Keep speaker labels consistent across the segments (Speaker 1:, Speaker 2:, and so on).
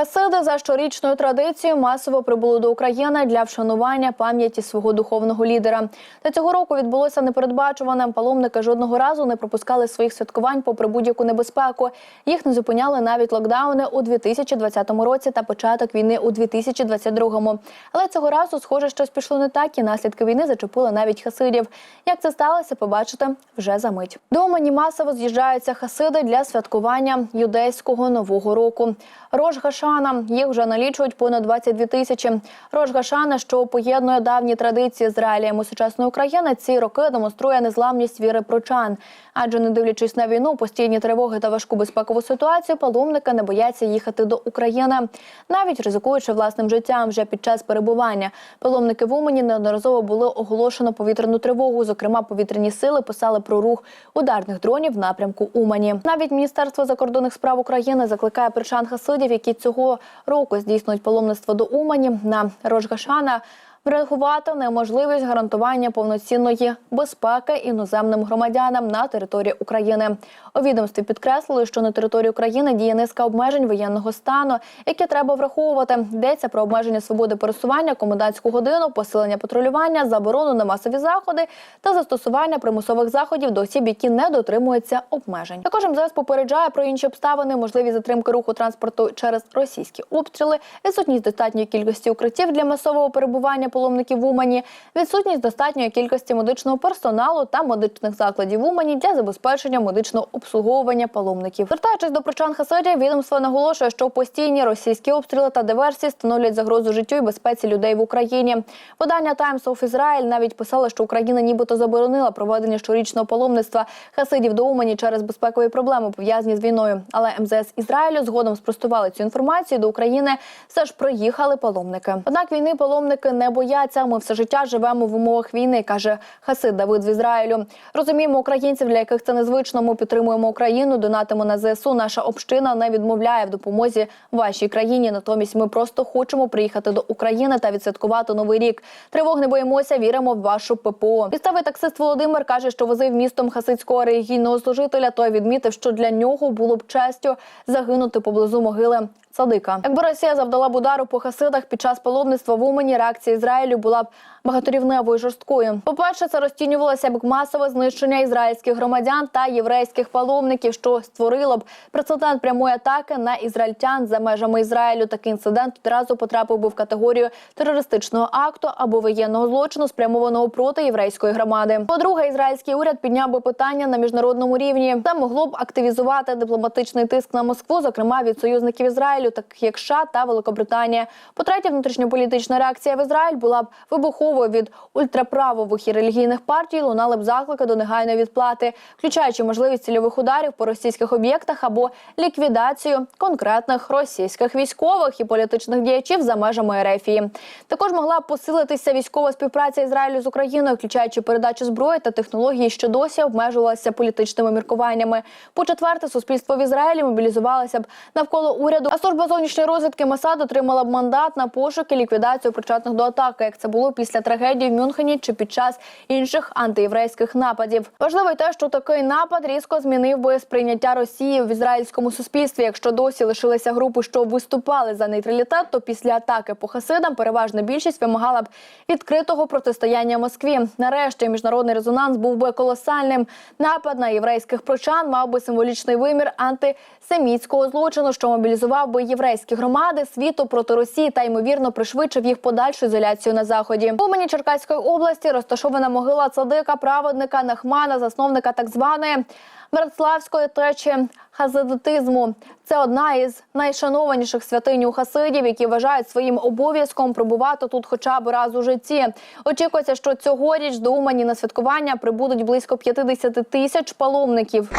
Speaker 1: Хасиди за щорічною традицією масово прибули до України для вшанування пам'яті свого духовного лідера. Та цього року відбулося непередбачуване. Паломники жодного разу не пропускали своїх святкувань попри будь-яку небезпеку. Їх не зупиняли навіть локдауни у 2020 році та початок війни у 2022. Але цього разу, схоже, щось пішло не так, і наслідки війни зачепили навіть хасидів. Як це сталося, побачите вже за мить. До Умані масово з'їжджаються хасиди для святкування юдейського нового року. Рож Гашана їх вже налічують понад 22 тисячі. Рож Гашана, що поєднує давні традиції з реаліями сучасної України, ці роки демонструє незламність віри прочан. Адже не дивлячись на війну, постійні тривоги та важку безпекову ситуацію, паломники не бояться їхати до України, навіть ризикуючи власним життям вже під час перебування. Паломники в Умані неодноразово були оголошено повітряну тривогу. Зокрема, повітряні сили писали про рух ударних дронів в напрямку Умані. Навіть Міністерство закордонних справ України закликає причан хасидів, які цього року здійснюють паломництво до Умані на Рожгашана. Врахувати неможливість гарантування повноцінної безпеки іноземним громадянам на території України. У відомстві підкреслили, що на території України діє низка обмежень воєнного стану, які треба враховувати. Йдеться про обмеження свободи пересування, комендантську годину, посилення патрулювання, заборону на масові заходи та застосування примусових заходів до осіб, які не дотримуються обмежень. Також МЗС попереджає про інші обставини, можливі затримки руху транспорту через російські обстріли, відсутність достатньої кількості укриттів для масового перебування паломників в Умані, відсутність достатньої кількості медичного персоналу та медичних закладів в Умані для забезпечення медичного обслуговування паломників. Звертаючись до причан хасидів, відомство наголошує, що постійні російські обстріли та диверсії становлять загрозу життю і безпеці людей в Україні. Видання Times of Israel навіть писало, що Україна нібито заборонила проведення щорічного паломництва хасидів до Умані через безпекові проблеми пов'язані з війною. Але МЗС Ізраїлю згодом спростували цю інформацію. До України все ж приїхали паломники. Однак війни паломники не бояться. Ми все життя живемо в умовах війни, каже Хасид Давид з Ізраїлю. Розуміємо українців, для яких це незвично. Ми підтримуємо Україну, донатимо на ЗСУ. Наша община не відмовляє в допомозі вашій країні. Натомість ми просто хочемо приїхати до України та відсвяткувати новий рік. Тривог не боїмося, віримо в вашу ППО. Місцевий таксист Володимир каже, що возив містом хасидського релігійного служителя. Той відмітив, що для нього було б честю загинути поблизу могили. Садика, якби Росія завдала б удару по хасидах під час паломництва в Умані, реакція Ізраїлю була б багаторівневою і жорсткою. По перше, це розцінювалося як масове знищення ізраїльських громадян та єврейських паломників, що створило б прецедент прямої атаки на ізраїльтян за межами Ізраїлю. Такий інцидент одразу потрапив би в категорію терористичного акту або воєнного злочину, спрямованого проти єврейської громади. По-друге, ізраїльський уряд підняв би питання на міжнародному рівні. Це могло б активізувати дипломатичний тиск на Москву, зокрема від союзників Ізраїлю, таких як США та Великобританія. По третє, внутрішньополітична реакція в Ізраїль була б вибуховою від ультраправових і релігійних партій. Лунали б заклики до негайної відплати, включаючи можливість цільових ударів по російських об'єктах або ліквідацію конкретних російських військових і політичних діячів за межами Ерефії. Також могла б посилитися військова співпраця Ізраїлю з Україною, включаючи передачу зброї та технології, що досі обмежувалася політичними міркуваннями. По четверте, суспільство в Ізраїлі мобілізувалося б навколо уряду. Служба зовнішньої розвідки Масад отримала б мандат на пошук і ліквідацію причетних до атаки, як це було після трагедії в Мюнхені чи під час інших антиєврейських нападів. Важливо й те, що такий напад різко змінив би сприйняття Росії в ізраїльському суспільстві. Якщо досі лишилися групи, що виступали за нейтралітет, то після атаки по хасидам переважна більшість вимагала б відкритого протистояння Москві. Нарешті міжнародний резонанс був би колосальним. Напад на єврейських прочан мав би символічний вимір антисемітського злочину, що мобілізував би єврейські громади світу проти Росії та ймовірно пришвидшив їх подальшу ізоляцію на заході. У Умані Черкаської області розташована могила цадика, праведника Нахмана, засновника так званої. Мирославської течі хазидитизму це одна із найшанованіших святинь у хасидів, які вважають своїм обов'язком пробувати тут, хоча б раз у житті. Очікується, що цьогоріч до Умані на святкування прибудуть близько 50 тисяч паломників.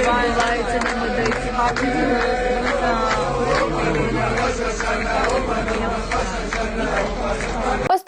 Speaker 2: divine light, and then with
Speaker 1: the popular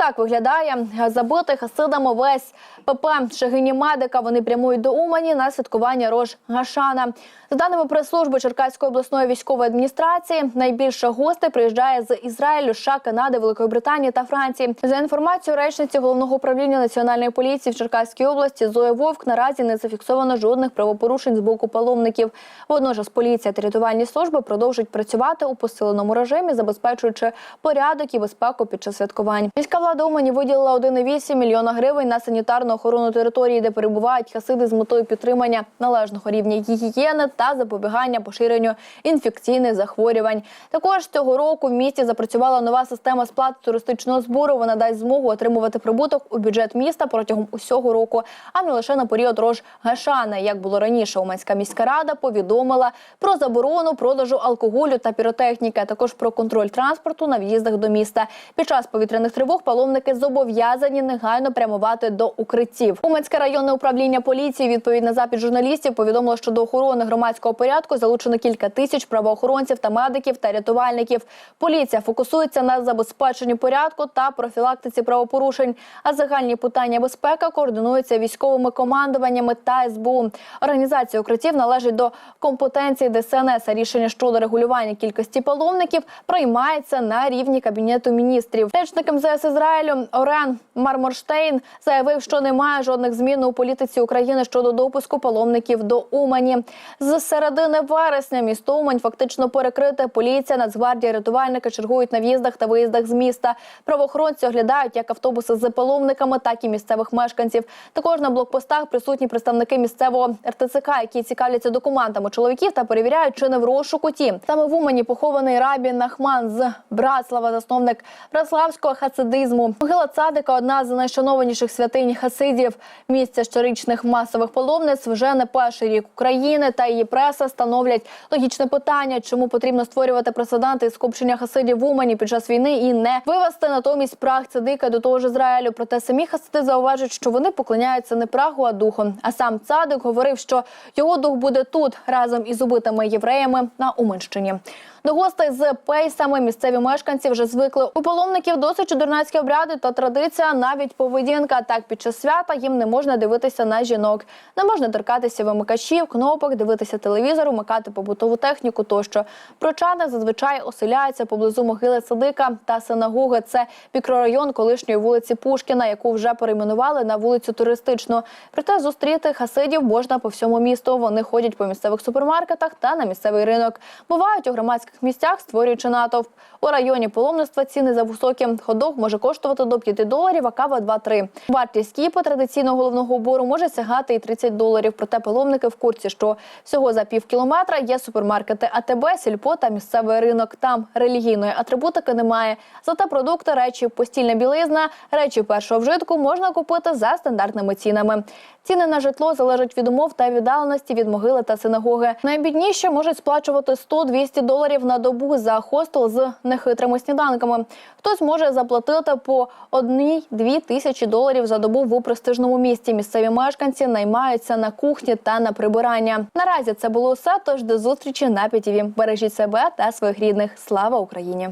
Speaker 1: так виглядає забитий хасидами весь ПП Шагині Медика. Вони прямують до Умані на святкування Рож Гашана. За даними прес-служби Черкаської обласної військової адміністрації, найбільше гостей приїжджає з Ізраїлю, США, Канади, Великої Британії та Франції. За інформацією речниці головного управління національної поліції в Черкаській області Зоя Вовк наразі не зафіксовано жодних правопорушень з боку паломників. Водночас поліція та рятувальні служби продовжують працювати у посиленому режимі, забезпечуючи порядок і безпеку під час святкувань. Міська влада Умані виділила 1,8 мільйона гривень на санітарну охорону території, де перебувають хасиди з метою підтримання належного рівня гігієни та запобігання поширенню інфекційних захворювань. Також цього року в місті запрацювала нова система сплати туристичного збору. Вона дасть змогу отримувати прибуток у бюджет міста протягом усього року, а не лише на період рож Гашана. Як було раніше, Уманська міська рада повідомила про заборону продажу алкоголю та піротехніки, а також про контроль транспорту на в'їздах до міста. Під час повітряних тривог паломники зобов'язані негайно прямувати до укриттів. Уманське районне управління поліції відповідь на запит журналістів повідомило, що до охорони громадського порядку залучено кілька тисяч правоохоронців та медиків та рятувальників. Поліція фокусується на забезпеченні порядку та профілактиці правопорушень. А загальні питання безпеки координуються військовими командуваннями та СБУ. Організація укриттів належить до компетенції ДСНС. А рішення щодо регулювання кількості паломників приймається на рівні кабінету міністрів. Речник МЗС Ізраїлю Орен Марморштейн заявив, що немає жодних змін у політиці України щодо допуску паломників до Умані. З середини вересня місто Умань фактично перекрите. Поліція, Нацгвардія, рятувальники чергують на в'їздах та виїздах з міста. Правоохоронці оглядають як автобуси з паломниками, так і місцевих мешканців. Також на блокпостах присутні представники місцевого РТЦК, які цікавляться документами чоловіків та перевіряють, чи не в розшуку ті. Саме в Умані похований рабі Нахман з Братслава, засновник братславського хасидизму. Могила цадика одна з найшанованіших святинь хасидів. Місце щорічних масових паломниць вже не перший рік України та її преса становлять логічне питання, чому потрібно створювати прецеденти скупчення хасидів в Умані під час війни і не вивести натомість прах цадика до того ж Ізраїлю. Проте самі хасиди зауважують, що вони поклоняються не прагу, а духу. А сам цадик говорив, що його дух буде тут разом із убитими євреями на Уманщині. До гостей з пейсами місцеві мешканці вже звикли. У паломників досить чудернацькі обряди та традиція, навіть поведінка. Так під час свята їм не можна дивитися на жінок, не можна торкатися вимикачів, кнопок, дивитися телевізор, вмикати побутову техніку тощо. Прочани зазвичай оселяються поблизу могили Садика та синагоги. Це мікрорайон колишньої вулиці Пушкіна, яку вже перейменували на вулицю туристичну. Проте зустріти хасидів можна по всьому місту. Вони ходять по місцевих супермаркетах та на місцевий ринок. Бувають у громадських місцях, створюючи натовп. У районі паломництва ціни за високі. Ходок може коштувати до 5 доларів, а кава 2-3. Вартість кіпа традиційного головного убору може сягати і 30 доларів. Проте паломники в курсі, що всього за пів кілометра є супермаркети АТБ, Сільпо та місцевий ринок. Там релігійної атрибутики немає. Зате продукти, речі, постільна білизна, речі першого вжитку можна купити за стандартними цінами. Ціни на житло залежать від умов та віддаленості від могили та синагоги. Найбідніші можуть сплачувати 100-200 доларів на добу за хостел з нехитрими сніданками. Хтось може заплатити по 1-2 тисячі доларів за добу в престижному місті. Місцеві мешканці наймаються на кухні та на прибирання. Наразі це було все. Тож до зустрічі на ПІТІВІ. Бережіть себе та своїх рідних. Слава Україні!